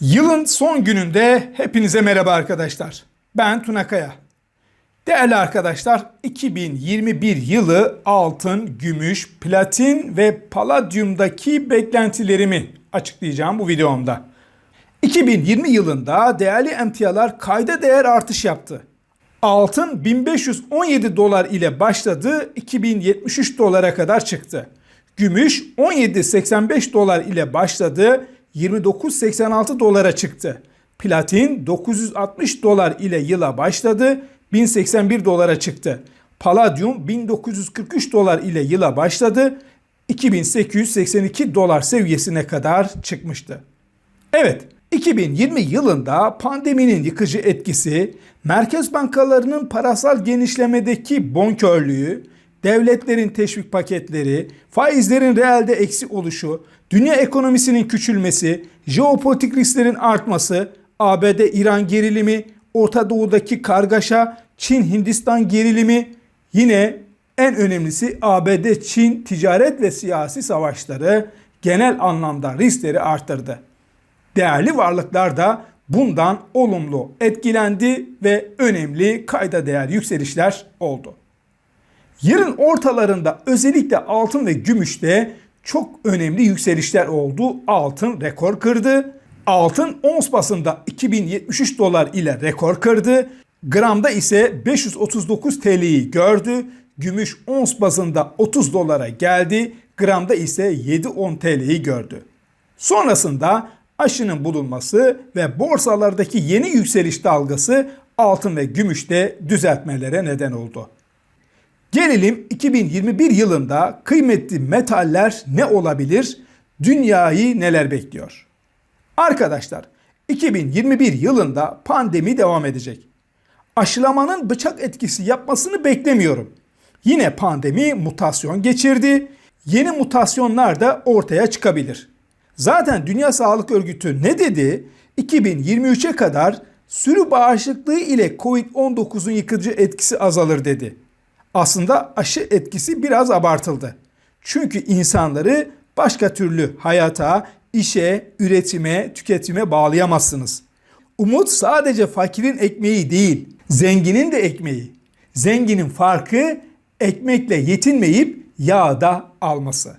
Yılın son gününde hepinize merhaba arkadaşlar. Ben Tuna Kaya. Değerli arkadaşlar, 2021 yılı altın, gümüş, platin ve paladyumdaki beklentilerimi açıklayacağım bu videomda. 2020 yılında değerli emtialar kayda değer artış yaptı. Altın 1517 dolar ile başladı, 2073 dolara kadar çıktı. Gümüş 1785 dolar ile başladı, 2986 dolara çıktı. Platin 960 dolar ile yıla başladı, 1081 dolara çıktı. Paladyum 1943 dolar ile yıla başladı, 2882 dolar seviyesine kadar çıkmıştı. Evet, 2020 yılında pandeminin yıkıcı etkisi, merkez bankalarının parasal genişlemedeki bonkörlüğü, devletlerin teşvik paketleri, faizlerin reelde eksik oluşu, dünya ekonomisinin küçülmesi, jeopolitik risklerin artması, ABD-İran gerilimi, Orta Doğu'daki kargaşa, Çin-Hindistan gerilimi, yine en önemlisi ABD-Çin ticaret ve siyasi savaşları genel anlamda riskleri arttırdı. Değerli varlıklar da bundan olumlu etkilendi ve önemli kayda değer yükselişler oldu. Yılın ortalarında özellikle altın ve gümüşte çok önemli yükselişler oldu. Altın rekor kırdı. Altın ons basında 2073 dolar ile rekor kırdı. Gramda ise 539 TL'yi gördü. Gümüş ons bazında 30 dolara geldi. Gramda ise 7-10 TL'yi gördü. Sonrasında aşının bulunması ve borsalardaki yeni yükseliş dalgası altın ve gümüşte düzeltmelere neden oldu. Gelelim 2021 yılında kıymetli metaller ne olabilir? Dünyayı neler bekliyor? Arkadaşlar 2021 yılında pandemi devam edecek. Aşılamanın bıçak etkisi yapmasını beklemiyorum. Yine pandemi mutasyon geçirdi. Yeni mutasyonlar da ortaya çıkabilir. Zaten Dünya Sağlık Örgütü ne dedi? 2023'e kadar sürü bağışıklığı ile Covid-19'un yıkıcı etkisi azalır dedi. Aslında aşı etkisi biraz abartıldı. Çünkü insanları başka türlü hayata, işe, üretime, tüketime bağlayamazsınız. Umut sadece fakirin ekmeği değil, zenginin de ekmeği. Zenginin farkı ekmekle yetinmeyip yağda alması.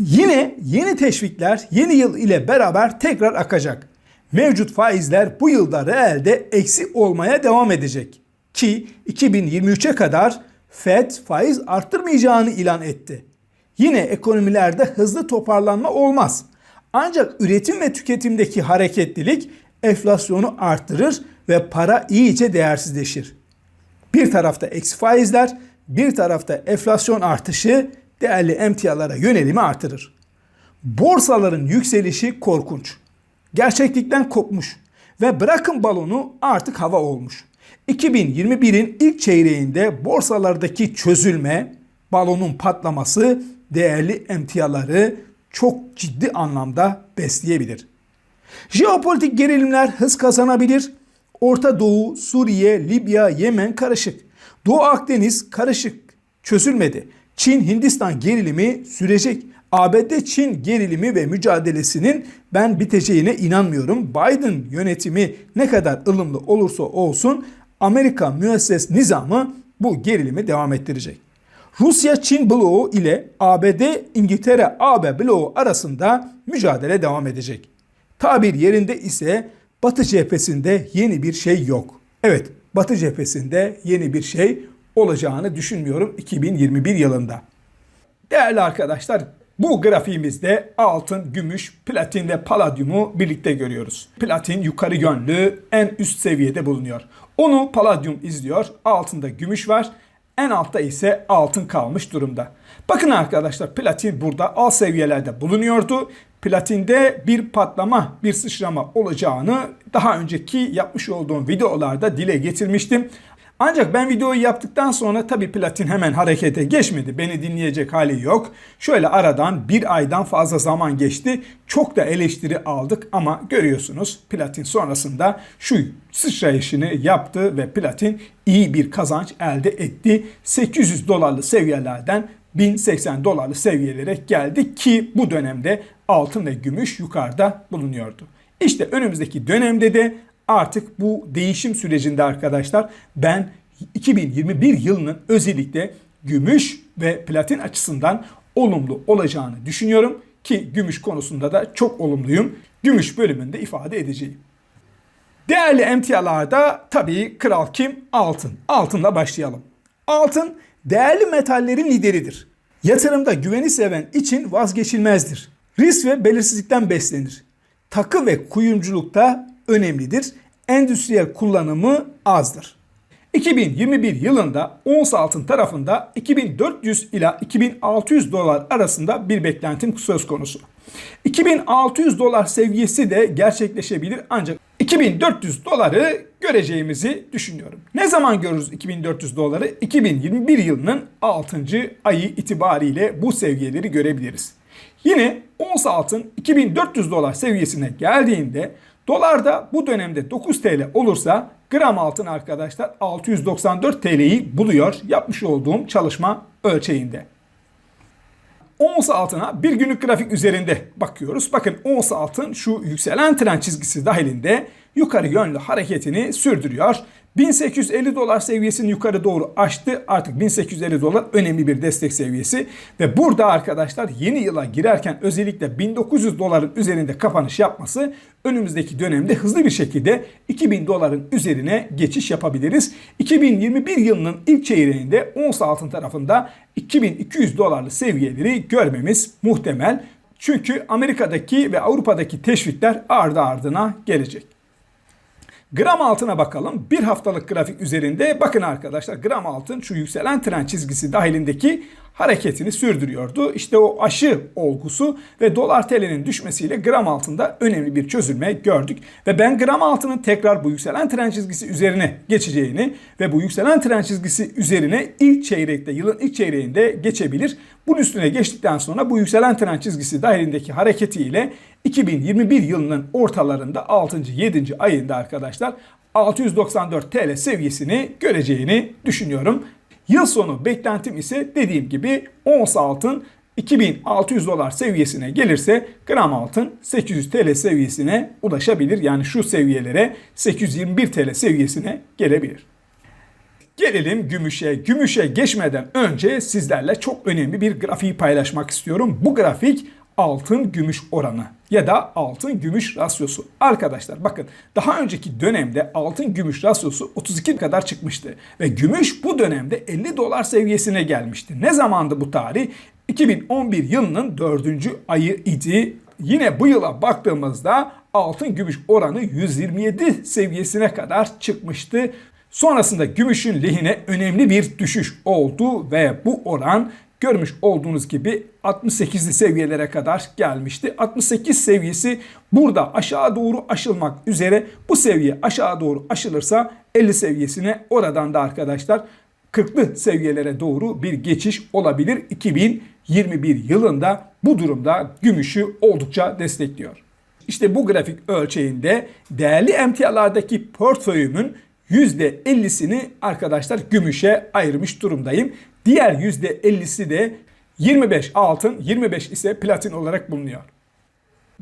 Yine yeni teşvikler yeni yıl ile beraber tekrar akacak. Mevcut faizler bu yılda reelde eksi olmaya devam edecek. Ki 2023'e kadar Fed faiz arttırmayacağını ilan etti. Yine ekonomilerde hızlı toparlanma olmaz. Ancak üretim ve tüketimdeki hareketlilik enflasyonu arttırır ve para iyice değersizleşir. Bir tarafta eksi faizler, bir tarafta enflasyon artışı değerli emtialara yönelimi artırır. Borsaların yükselişi korkunç. Gerçeklikten kopmuş ve bırakın balonu artık hava olmuş. 2021'in ilk çeyreğinde borsalardaki çözülme, balonun patlaması değerli emtiaları çok ciddi anlamda besleyebilir. Jeopolitik gerilimler hız kazanabilir. Orta Doğu, Suriye, Libya, Yemen karışık. Doğu Akdeniz karışık. Çözülmedi. Çin-Hindistan gerilimi sürecek. ABD-Çin gerilimi ve mücadelesinin ben biteceğine inanmıyorum. Biden yönetimi ne kadar ılımlı olursa olsun Amerika müesses nizamı bu gerilimi devam ettirecek. Rusya-Çin bloğu ile ABD-İngiltere-AB bloğu arasında mücadele devam edecek. Tabir yerinde ise Batı cephesinde yeni bir şey yok. Evet, Batı cephesinde yeni bir şey olacağını düşünmüyorum 2021 yılında. Değerli arkadaşlar, bu grafiğimizde altın, gümüş, platin ve paladyumu birlikte görüyoruz. Platin yukarı yönlü en üst seviyede bulunuyor. Onu paladyum izliyor. Altında gümüş var. En altta ise altın kalmış durumda. Bakın arkadaşlar platin burada alt seviyelerde bulunuyordu. Platinde bir patlama, bir sıçrama olacağını daha önceki yapmış olduğum videolarda dile getirmiştim. Ancak ben videoyu yaptıktan sonra tabii platin hemen harekete geçmedi. Beni dinleyecek hali yok. Şöyle aradan bir aydan fazla zaman geçti. Çok da eleştiri aldık ama görüyorsunuz platin sonrasında şu sıçrayışını yaptı ve platin iyi bir kazanç elde etti. 800 dolarlı seviyelerden 1080 dolarlı seviyelere geldi ki bu dönemde altın ve gümüş yukarıda bulunuyordu. İşte önümüzdeki dönemde de artık bu değişim sürecinde arkadaşlar ben 2021 yılının özellikle gümüş ve platin açısından olumlu olacağını düşünüyorum ki gümüş konusunda da çok olumluyum. Gümüş bölümünde ifade edeceğim. Değerli emtialarda tabii kral kim? Altın. Altınla başlayalım. Altın değerli metallerin lideridir. Yatırımda güveni seven için vazgeçilmezdir. Risk ve belirsizlikten beslenir. Takı ve kuyumculukta önemlidir. Endüstriyel kullanımı azdır. 2021 yılında ons altın tarafında 2400 ila 2600 dolar arasında bir beklentim söz konusu. 2600 dolar seviyesi de gerçekleşebilir ancak 2400 doları göreceğimizi düşünüyorum. Ne zaman görürüz 2400 doları? 2021 yılının 6. ayı itibariyle bu seviyeleri görebiliriz. Yine ons altın 2400 dolar seviyesine geldiğinde dolarda bu dönemde 9 TL olursa gram altın arkadaşlar 694 TL'yi buluyor yapmış olduğum çalışma ölçeğinde. Ons altına bir günlük grafik üzerinde bakıyoruz. Bakın ons altın şu yükselen trend çizgisi dahilinde yukarı yönlü hareketini sürdürüyor. 1850 dolar seviyesini yukarı doğru aştı. Artık 1850 dolar önemli bir destek seviyesi. Ve burada arkadaşlar yeni yıla girerken özellikle 1900 doların üzerinde kapanış yapması önümüzdeki dönemde hızlı bir şekilde 2000 doların üzerine geçiş yapabiliriz. 2021 yılının ilk çeyreğinde ons altın tarafında 2200 dolarlı seviyeleri görmemiz muhtemel. Çünkü Amerika'daki ve Avrupa'daki teşvikler ardı ardına gelecek. Gram altına bakalım. Bir haftalık grafik üzerinde bakın arkadaşlar gram altın şu yükselen trend çizgisi dahilindeki hareketini sürdürüyordu. İşte o aşı olgusu ve dolar TL'nin düşmesiyle gram altında önemli bir çözülme gördük. Ve ben gram altının tekrar bu yükselen trend çizgisi üzerine geçeceğini ve bu yükselen trend çizgisi üzerine ilk çeyrekte, yılın ilk çeyreğinde geçebilir. Bunun üstüne geçtikten sonra bu yükselen trend çizgisi dahilindeki hareketiyle 2021 yılının ortalarında 6. 7. ayında arkadaşlar 694 TL seviyesini göreceğini düşünüyorum. Yıl sonu beklentim ise dediğim gibi ons altın 2600 dolar seviyesine gelirse gram altın 800 TL seviyesine ulaşabilir. Yani şu seviyelere 821 TL seviyesine gelebilir. Gelelim gümüşe. Gümüşe geçmeden önce sizlerle çok önemli bir grafiği paylaşmak istiyorum. Bu grafik altın gümüş oranı ya da altın gümüş rasyosu. Arkadaşlar bakın daha önceki dönemde altın gümüş rasyosu 32 kadar çıkmıştı ve gümüş bu dönemde 50 dolar seviyesine gelmişti. Ne zamandı bu tarih? 2011 yılının 4. ayı idi. Yine bu yıla baktığımızda altın gümüş oranı 127 seviyesine kadar çıkmıştı. Sonrasında gümüşün lehine önemli bir düşüş oldu ve bu oran görmüş olduğunuz gibi 68'li seviyelere kadar gelmişti. 68 seviyesi burada aşağı doğru aşılmak üzere. Bu seviye aşağı doğru aşılırsa 50 seviyesine oradan da arkadaşlar 40'lı seviyelere doğru bir geçiş olabilir. 2021 yılında bu durumda gümüşü oldukça destekliyor. İşte bu grafik ölçeğinde değerli emtialardaki portföyümün %50'sini arkadaşlar gümüşe ayırmış durumdayım. Diğer %50'si de 25 altın, 25 ise platin olarak bulunuyor.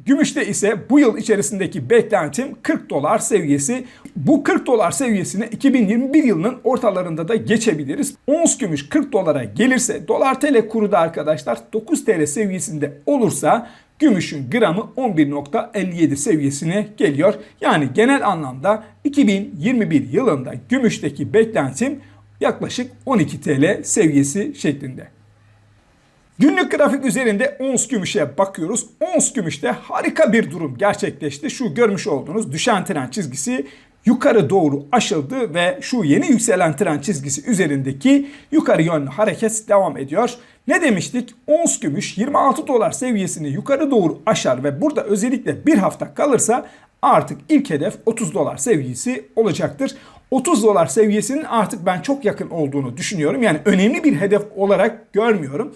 Gümüşte ise bu yıl içerisindeki beklentim 40 dolar seviyesi. Bu 40 dolar seviyesine 2021 yılının ortalarında da geçebiliriz. Ons gümüş 40 dolara gelirse dolar TL kuru da arkadaşlar 9 TL seviyesinde olursa gümüşün gramı 11.57 seviyesine geliyor. Yani genel anlamda 2021 yılında gümüşteki beklentim yaklaşık 12 TL seviyesi şeklinde. Günlük grafik üzerinde ons gümüşe bakıyoruz. Ons gümüşte harika bir durum gerçekleşti. Şu görmüş olduğunuz düşen trend çizgisi yukarı doğru aşıldı ve şu yeni yükselen trend çizgisi üzerindeki yukarı yönlü hareket devam ediyor. Ne demiştik? Ons gümüş 26 dolar seviyesini yukarı doğru aşar ve burada özellikle bir hafta kalırsa artık ilk hedef 30 dolar seviyesi olacaktır. 30 dolar seviyesinin artık ben çok yakın olduğunu düşünüyorum. Yani önemli bir hedef olarak görmüyorum.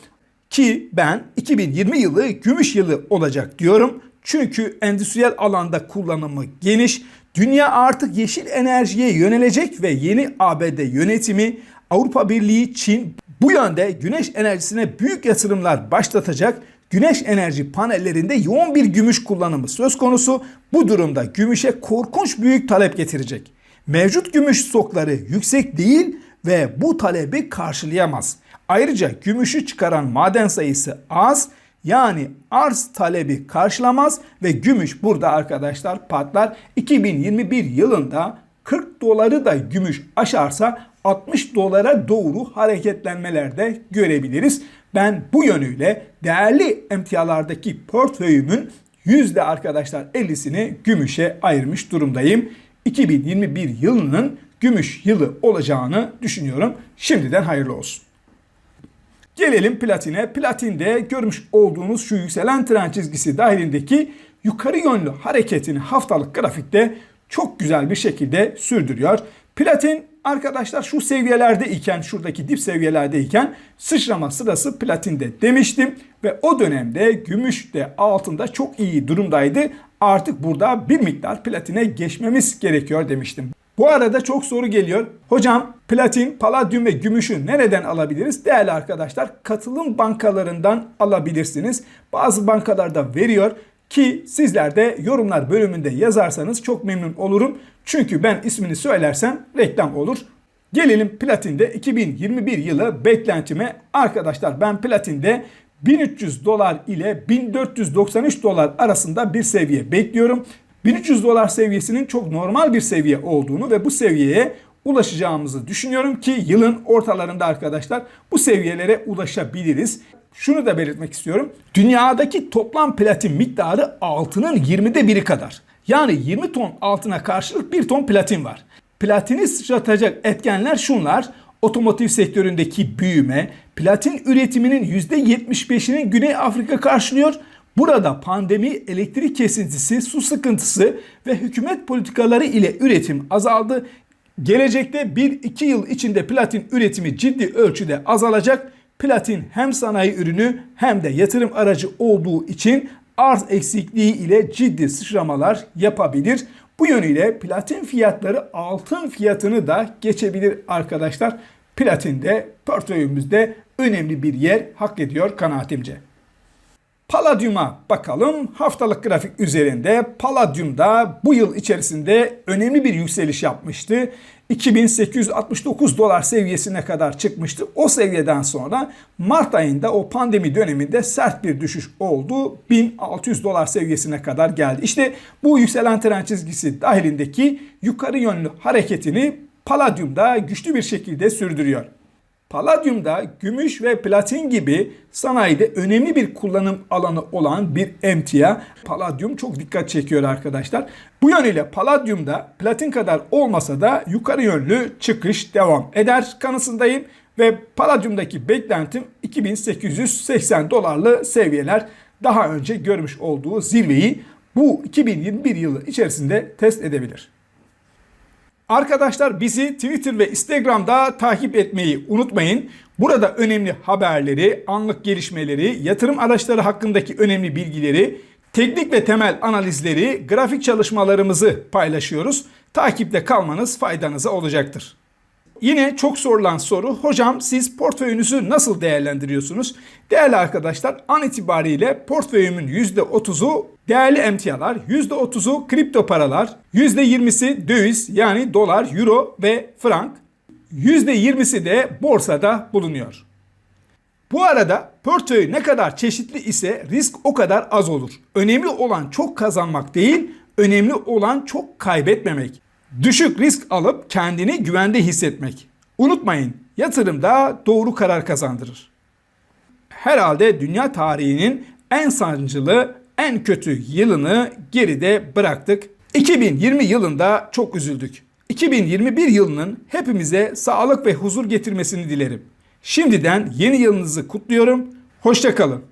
Ki ben 2020 yılı gümüş yılı olacak diyorum. Çünkü endüstriyel alanda kullanımı geniş. Dünya artık yeşil enerjiye yönelecek ve yeni ABD yönetimi, Avrupa Birliği, Çin bu yönde güneş enerjisine büyük yatırımlar başlatacak. güneş enerji panellerinde yoğun bir gümüş kullanımı söz konusu. Bu durumda gümüşe korkunç büyük talep getirecek. Mevcut gümüş stokları yüksek değil ve bu talebi karşılayamaz. Ayrıca gümüşü çıkaran maden sayısı az yani arz talebi karşılamaz ve gümüş burada arkadaşlar patlar. 2021 yılında 40 doları da gümüş aşarsa 60 dolara doğru hareketlenmelerde görebiliriz. Ben bu yönüyle değerli emtialardaki portföyümün yüzde arkadaşlar 50'sini gümüşe ayırmış durumdayım. 2021 yılının gümüş yılı olacağını düşünüyorum. Şimdiden hayırlı olsun. Gelelim platine. Platinde görmüş olduğunuz şu yükselen tren çizgisi dahilindeki yukarı yönlü hareketini haftalık grafikte çok güzel bir şekilde sürdürüyor. Platin arkadaşlar şu seviyelerde iken şuradaki dip seviyelerde iken sıçrama sırası platinde demiştim ve o dönemde gümüş de altında çok iyi durumdaydı. Artık burada bir miktar platine geçmemiz gerekiyor demiştim. Bu arada çok soru geliyor. Hocam platin, paladyum ve gümüşü nereden alabiliriz? Değerli arkadaşlar katılım bankalarından alabilirsiniz. Bazı bankalarda veriyor ki sizler de yorumlar bölümünde yazarsanız çok memnun olurum. Çünkü ben ismini söylersem reklam olur. Gelelim platinde 2021 yılı beklentime. Arkadaşlar ben platinde 1300 dolar ile 1493 dolar arasında bir seviye bekliyorum. 1300 dolar seviyesinin çok normal bir seviye olduğunu ve bu seviyeye ulaşacağımızı düşünüyorum ki yılın ortalarında arkadaşlar bu seviyelere ulaşabiliriz. Şunu da belirtmek istiyorum. Dünyadaki toplam platin miktarı altının 20'de biri kadar. Yani 20 ton altına karşılık 1 ton platin var. Platini sıçratacak etkenler şunlar. Otomotiv sektöründeki büyüme, platin üretiminin %75'ini Güney Afrika karşılıyor. Burada pandemi, elektrik kesintisi, su sıkıntısı ve hükümet politikaları ile üretim azaldı. Gelecekte 1-2 yıl içinde platin üretimi ciddi ölçüde azalacak. Platin hem sanayi ürünü hem de yatırım aracı olduğu için arz eksikliği ile ciddi sıçramalar yapabilir. Bu yönüyle platin fiyatları altın fiyatını da geçebilir arkadaşlar. Platin de portföyümüzde önemli bir yer hak ediyor kanaatimce. Palladium'a bakalım. Haftalık grafik üzerinde Palladium da bu yıl içerisinde önemli bir yükseliş yapmıştı. 2869 dolar seviyesine kadar çıkmıştı. O seviyeden sonra Mart ayında o pandemi döneminde sert bir düşüş oldu. 1600 dolar seviyesine kadar geldi. İşte bu yükselen tren çizgisi dahilindeki yukarı yönlü hareketini Palladium da güçlü bir şekilde sürdürüyor. Palladium'da gümüş ve platin gibi sanayide önemli bir kullanım alanı olan bir emtia. Palladium çok dikkat çekiyor arkadaşlar. Bu yönüyle Palladium'da platin kadar olmasa da yukarı yönlü çıkış devam eder kanısındayım. Ve Palladium'daki beklentim 2880 dolarlı seviyeler daha önce görmüş olduğu zirveyi bu 2021 yılı içerisinde test edebilir. Arkadaşlar bizi Twitter ve Instagram'da takip etmeyi unutmayın. Burada önemli haberleri, anlık gelişmeleri, yatırım araçları hakkındaki önemli bilgileri, teknik ve temel analizleri, grafik çalışmalarımızı paylaşıyoruz. Takipte kalmanız faydanıza olacaktır. Yine çok sorulan soru, hocam siz portföyünüzü nasıl değerlendiriyorsunuz? Değerli arkadaşlar, an itibariyle portföyümün %30'u değerli emtialar, %30'u kripto paralar, %20'si döviz yani dolar, euro ve frank, %20'si de borsada bulunuyor. Bu arada portföy ne kadar çeşitli ise risk o kadar az olur. Önemli olan çok kazanmak değil, önemli olan çok kaybetmemek. Düşük risk alıp kendini güvende hissetmek. Unutmayın, yatırımda doğru karar kazandırır. Herhalde dünya tarihinin en sancılı, en kötü yılını geride bıraktık. 2020 yılında çok üzüldük. 2021 yılının hepimize sağlık ve huzur getirmesini dilerim. Şimdiden yeni yılınızı kutluyorum. Hoşçakalın.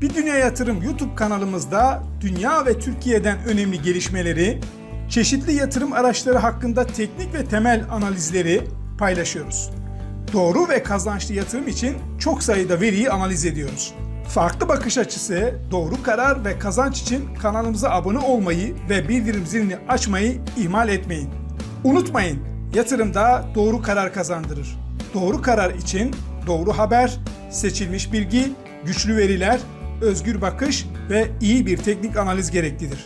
Bir Dünya Yatırım YouTube kanalımızda dünya ve Türkiye'den önemli gelişmeleri, çeşitli yatırım araçları hakkında teknik ve temel analizleri paylaşıyoruz. Doğru ve kazançlı yatırım için çok sayıda veriyi analiz ediyoruz. Farklı bakış açısı, doğru karar ve kazanç için kanalımıza abone olmayı ve bildirim zilini açmayı ihmal etmeyin. Unutmayın, yatırımda doğru karar kazandırır. Doğru karar için doğru haber, seçilmiş bilgi, güçlü veriler, özgür bakış ve iyi bir teknik analiz gereklidir.